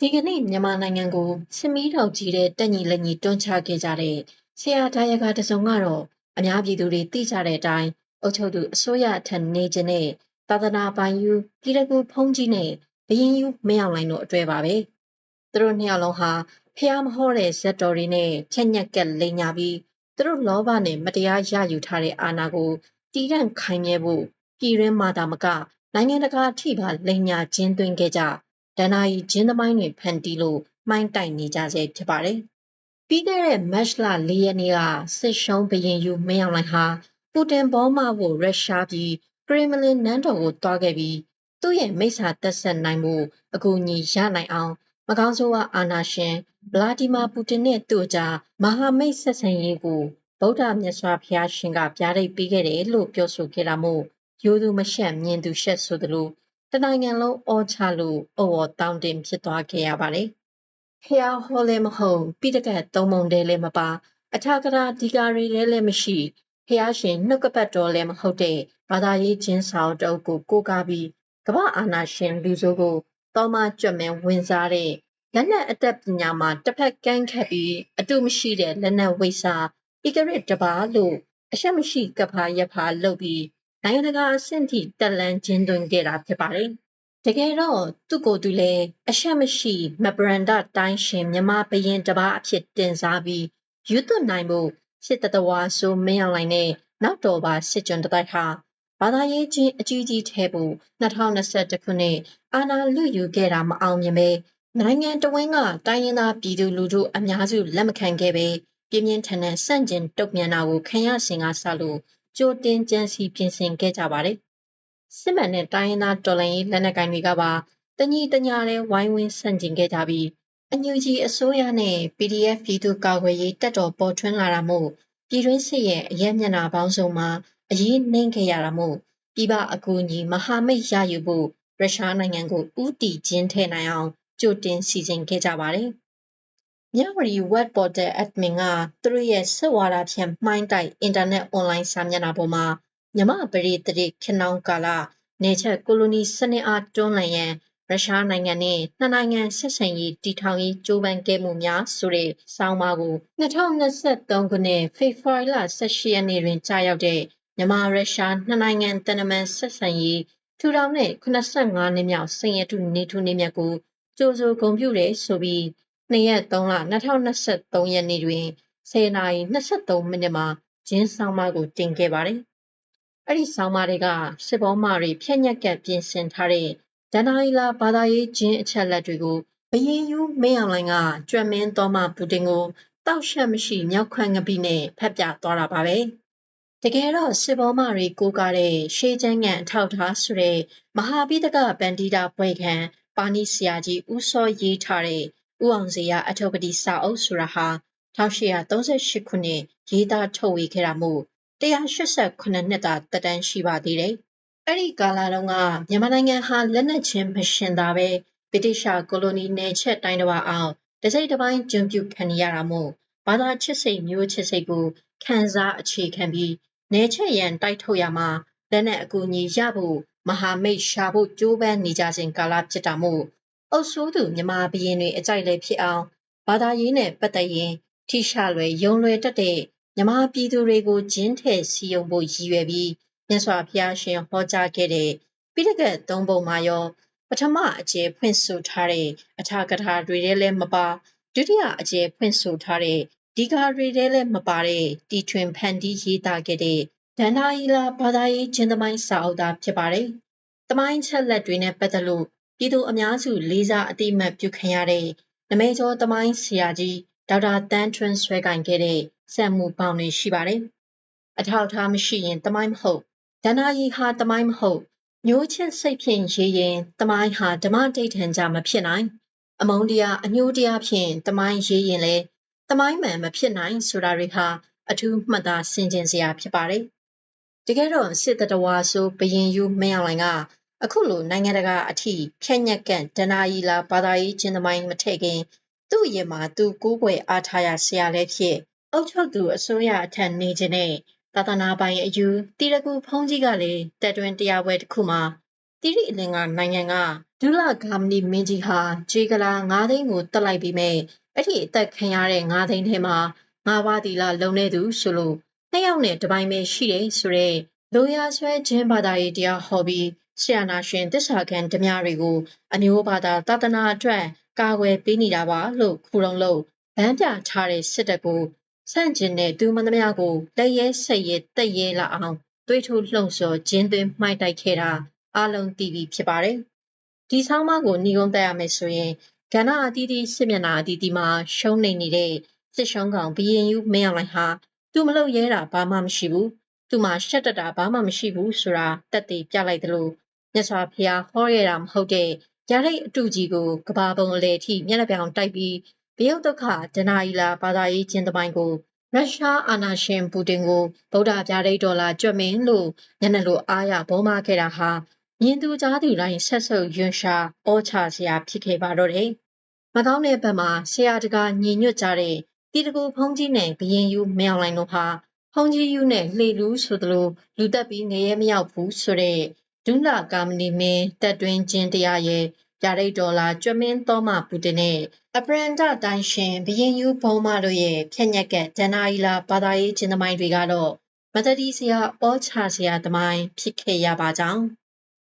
ဒီကနေ့မြန်မာနိုင်ငံကိုစမီးထောက်ကြီးတဲ့တက်ညီလက်ညီတွန်းချခဲ့ကြတဲ့ဆရာဒါယကတစုံကတော့အများပြည်သူတွေသိကြတဲ့အတိုင်းအုပ်ချုပ်သူအစိုးရထံနေခြင်းနဲ့သာသနာပိုင်ယူပြည်တကူဖုံးကြီးနဲ့ဘရင်ယူမင်းအောင်လိုင်တို့အတွေ့ပါပဲသူတို့နှစ်ယောက်လုံးဟာဖះမဟောတဲ့ဇက်တော်တွေနဲ့ဖြက်ညက်ကက်လိန်ညာပြီးသူတို့လောဘနဲ့မတရားရယူထားတဲ့အာဏာကိုတည်တံ့ခိုင်မြဲဖို့ပြည်ရင်းမာတာမကနိုင်ငံတကာအထိပါလိန်ညာကျင်းသွင်းခဲ့ကြ ဒဏ္ဍာရီဂျင်းသမိုင်းတွေဖန်တီးလို့မှိုင်းတိုက်နေကြဆဲဖြစ်ပါတယ်။ပြီးခဲ့တဲ့မတ်လ၄ရက်နေ့ကစစ်ရှုံးဘရင်ယူမင်းအောင်လှိုင်ဟာပူတင်ဘောမဖို့ရုရှားပြည်ကရမလင်နန်းတော်ကိုတွားခဲ့ပြီးသူ့ရဲ့မိစ္ဆာတက်ဆက်နိုင်မှုအကူအညီရနိုင်အောင်မကောင်းဆိုးဝါအာနာရှင်ဗလာဒီမာပူတင်နဲ့သူ့ကြားမဟာမိတ်ဆက်ဆံရေးကိုဗုဒ္ဓမြတ်စွာဘုရားရှင်ကပြားရိပ်ပေးခဲ့တယ်လို့ပြောဆိုခဲ့တာမို့ရိုးသူမရှက်မြင်သူရှက်ဆိုသလို တနိုင်ငံလုံးအောချလို့အော်အော်တောင်းတင်ဖြစ်သွားခဲ့ရပါတယ်။ဖျားဟောလည်းမဟုတ်ပိတကတ်သုံးပုံတည်းလည်းမပါအထာကရာဒီကာရီလည်းမရှိဖျားရှင်နှုတ်ကပတ်တော်လည်းမဟုတ်တဲ့ဘာသာရေးချင်းစာအုပ်တုပ်ကိုကိုးကားပြီးကမ္ဘာအာဏာရှင်လူဆိုးကိုတောမကြွမင်းဝင်စားတဲ့လက်နက်အသက်ပညာမှာတစ်ဖက်ကန်းခတ်ပြီးအတူမရှိတဲ့လက်နက်ဝိစာဣကရစ်တပါလို့အရှက်မရှိကဖာရဖာလုပ်ပြီး နိုင်ငံတကာအဆင့်ထိတက်လန်းကျင်းသွင်းခဲ့တာဖြစ်ပါတယ်။တကယ်တော့သူ့ကိုယ်သူလည်းအရှက်မရှိမဘရန်ဒတိုင်းရှင်မြမဘရင်တပါအဖြစ်တင်စားပြီးယူသွနိုင်ဖို့စစ်တတဝါဆိုမင်းအောင်လိုင်နဲ့နောက်တော်ပါစစ်ကြွန်တတိုက်ဟာဘာသာရေးချင်းအကြီးကြီးထဲဖို့2021ခုနှစ်အာဏာလုယူခဲ့တာမအောင်မြင်ပဲနိုင်ငံတော်ဝန်ကတိုင်းရင်းသားပြည်သူလူထုအများစုလက်မခံခဲ့ပဲပြင်းပြင်းထန်ထန်စန့်ကျင်တုံ့ပြန်တာကိုခံရစဉ်ကစလို့ ကြိုတင်ကြံစီပြင်ဆင်ခဲ့ကြပါတယ်။စစ်မှန်တဲ့တိုင်းရင်းသားတော်လှန်ရေးလက်နက်ကိုင်တွေကပါတညီတညာနဲ့ဝိုင်းဝန်းဆန့်ကျင်ခဲ့ကြပြီးအညူကြီးအစိုးရနဲ့ PDF ပြည်သူ့ကာကွယ်ရေးတပ်တော်ပေါ်ထွန်းလာတာမို့ပြည်တွင်းစစ်ရဲ့အရက်မျက်နှာပေါင်းစုံမှာအရေးနှိမ့်ခဲ့ရတာမို့ပြည်ပအကူအညီမဟာမိတ်ရယူဖို့ရုရှားနိုင်ငံကိုဥတီကျင်းထည့်နိုင်အောင်ကြိုတင်စီစဉ်ခဲ့ကြပါတယ်။ မြဝတီ web portal admin ကသူတို့ရဲ့စစ်ဝါဒဖြန့်မှိုင်းတိုက်အင်တာနက်အွန်လိုင်းစာမျက်နှာပေါ်မှာမြမပရိသတိခနောင်းကာလနေချက်ကိုလိုနီစနစ်အားတွန်းလှန်ရန်ရုရှားနိုင်ငံနဲ့နှစ်နိုင်ငံဆက်ဆံရေးတည်ထောင်ရေးကြိုးပမ်းခဲ့မှုများဆိုတဲ့ဆောင်းပါးကို2023ခုနှစ်ဖေဖော်ဝါရီလ18ရက်နေ့တွင်ကြာရောက်တဲ့မြန်မာရုရှားနှစ်နိုင်ငံတန်တမန်ဆက်ဆံရေးထူထောင်တဲ့85နှစ်မြောက်စင်ရတုနေထုနေမြတ်ကိုကြိုးစိုးဂုံပြုတယ်ဆိုပြီး 2ရက်3လ2023ရက်နေ့တွင်10နာရီ23မိနစ်မှာဂျင်းဆောင်မကိုတင်ခဲ့ပါတယ်။အဲ့ဒီဆောင်မတွေကစစ်ဘောမတွေဖြက်ညက်ကပြင်ဆင်ထားတဲ့ဒဏ္ဍာရီလာဘာသာရေးဂျင်းအချက်လက်တွေကိုဘရင်ယူမင်းအောင်လိုင်ကကြွမင်းတော်မှပူတင်ကိုတောက်ရှက်မရှိမြောက်ခွန့်ငပိနဲ့ဖက်ပြသွားတာပါပဲ။တကယ်တော့စစ်ဘောမတွေကိုကားတဲ့ရှေးချမ်းငံအထောက်ထားဆိုတဲ့မဟာပိတကပန္တိတာဘွဲခံပါဏိဆရာကြီးဦးစောရေးထားတဲ့ ဥအောင်စရာအထုပ်ပတိစာအုပ်ဆိုတာဟာ1838ခုနှစ်ရေးသားထုတ်ဝေခဲ့တာမို့188နှစ်သာတက်တန်းရှိပါသေးတယ်။အဲ့ဒီကာလတုန်းကမြန်မာနိုင်ငံဟာလက်နက်ချင်းမရှင်သာပဲဗြိတိရှကိုလိုနီနယ်ချက်တိုင်းတစ်ပါးအောင်တစိမ့်တစ်ပိုင်းကျွန်းပြုခံရတာမို့ဘာသာချစ်စိတ်မျိုးချစ်စိတ်ကိုခံစားအခြေခံပြီးနယ်ချက်ရန်တိုက်ထုတ်ရမှာလက်နက်အကူအညီရဖို့မဟာမိတ်ရှာဖို့ကြိုးပမ်းနေကြစဉ်ကာလဖြစ်တာမို့ အုပ်ဆိုးသူမြမဘရင်တွေအကြိုက်လည်းဖြစ်အောင်ဘာသာရေးနဲ့ပတ်သက်ရင်ထိရှလွယ်ယုံလွယ်တတ်တဲ့မြမပြည်သူတွေကိုဂျင်းထဲစီယုံဖို့ရည်ရွယ်ပြီးမြတ်စွာဘုရားရှင်ဟောကြားခဲ့တဲ့ပိဋကတ်သုံးပုံမှာရောပထမအကျေဖွင့်ဆိုထားတဲ့အထာကထာတွေထဲလည်းမပါဒုတိယအကျေဖွင့်ဆိုထားတဲ့ဒီကာတွေထဲလည်းမပါတဲ့တီထွင်ဖန်တီးရေးသားခဲ့တဲ့ဒန္နာဤလာဘာသာရေးချင်းသမိုင်းစာအုပ်သားဖြစ်ပါတယ်။သမိုင်းချက်လက်တွေနဲ့ပတ်သက်လို့ ပြည်သူအများစုလေးစားအတိအမှတ်ပြုခံရတဲ့နမဲကျော်သမိုင်းဆရာကြီးဒေါက်တာတန်းထွန်းဆွဲကင်ခဲ့တဲ့စံမှုပေါင်းတွေရှိပါတယ်။အထောက်ထားမရှိရင်တမိုင်းမဟုတ်ဒန္နာယီဟာတမိုင်းမဟုတ်မျိုးချင်းစိတ်ဖြင့်ရေးရင်တမိုင်းဟာဓမ္မဒိဋ္ဌံကြမဖြစ်နိုင်အမုန်းတရားအညှိုးတရားဖြင့်တမိုင်းရေးရင်လေတမိုင်းမှန်မဖြစ်နိုင်ဆိုတာတွေဟာအထူးမှတ်သားဆင်ခြင်စရာဖြစ်ပါတယ်တကယ်တော့စစ်တဝါဆိုဘရင်ယူမင်းအောင်လိုင်က အခုလိုနိုင်ငံတကာအထိဖြက်ညက်ကန့်ဒနာယီလာဘာသာရေးချင်းသမိုင်းမထည့်ခင်သူ့ရင်မှာသူကိုးကွယ်အားထားရဆရာလည်းဖြစ်အုတ်ချုပ်သူအစိုးရအထက်နေခြင်းနဲ့သာသနာပိုင်အယူတီရကူဖုံးကြီးကလည်းတက်တွင်တရားပွဲတစ်ခုမှာတိရိအလင်္ကာနိုင်ငံကဒုလဂါမနီမင်းကြီးဟာဂျေကလာ9သိန်းကိုတက်လိုက်ပြီးမဲ့အဲ့ဒီအသက်ခံရတဲ့9သိန်းထဲမှာငါးပါးတီလာလုံနေသူဆိုလို့နှစ်ယောက်နဲ့တပိုင်းပဲရှိတယ်ဆိုတော့လိုရာဆွဲခြင်းဘာသာရေးတရားဟောပြီး ဆရာနာရှင်တစ္ဆာခံဓမြတွေကိုအမျိုးဘာသာသာသနာအတွက်ကာကွယ်ပေးနေတာပါလို့ခုလုံးလို့ဗန်းပြထားတဲ့စစ်တပ်ကိုဆန့်ကျင်တဲ့သူမန္တမကိုလက်ရဲဆက်ရဲတက်ရဲလာအောင်တွေးထိုးလှုံ့ဆော်ကျင်းသွင်းမှိုက်တိုက်ခဲ့တာအလုံးတီးပြီးဖြစ်ပါတယ်။ဒီဆောင်းပါးကိုညီကုန်းတက်ရမယ်ဆိုရင်ကဏ္ဍအသီးသီးစစ်မျက်နှာအသီးသီးမှာရှုံးနေနေတဲ့စစ်ရှုံးကောင်ဘီရင်ယူမင်းအောင်လှိုင်ဟာသူမလုပ်ရဲတာဘာမှမရှိဘူး။သူမှရှက်တက်တာဘာမှမရှိဘူးဆိုတာတက်သေးပြလိုက်တယ်လို့ မြတ်စွာဘုရားဟောရတာမဟုတ်တဲ့ရရိတ်အတူကြီးကိုကဘာပုံအလေအထိမျက်နှာပြောင်တိုက်ပြီးဘယုတ်ဒုက္ခဒနာဤလာဘာသာရေးချင်းတပိုင်းကိုရုရှားအာဏာရှင်ပူတင်ကိုဗုဒ္ဓဗျာဒိတ်ဒေါ်လာကြွက်မင်းလို့ညနေလိုအားရဘုံမခဲ့တာဟာမြင်သူကြားသူတိုင်းဆက်ဆုပ်ယွန်းရှာအောချစရာဖြစ်ခဲ့ပါတော့တယ်။မကောင်းတဲ့ဘက်မှာဆရာတကာညီညွတ်ကြတဲ့တီတကူဖုံးကြီးနဲ့ဘရင်ယူမယောင်လိုင်တို့ဟာဖုံးကြီးယူနဲ့လှေလူဆိုသလိုလူတက်ပြီးနေရမရောက်ဘူးဆိုတဲ့ ဒုလကာမနီမင်းတက်တွင်းချင်းတရားရဲ့ယာရိတ်ဒေါ်လာကျွမ်းမင်းသောမပူတင်နဲ့အပရန်ဒတိုင်းရှင်ဘရင်ယူဘုံမတို့ရဲ့ဖြက်ညက်ကဒဏ္ဍာရီလာဘာသာရေးချင်းသမိုင်းတွေကတော့မတတိစရာအောချစရာသမိုင်းဖြစ်ခဲ့ရပါကြောင်း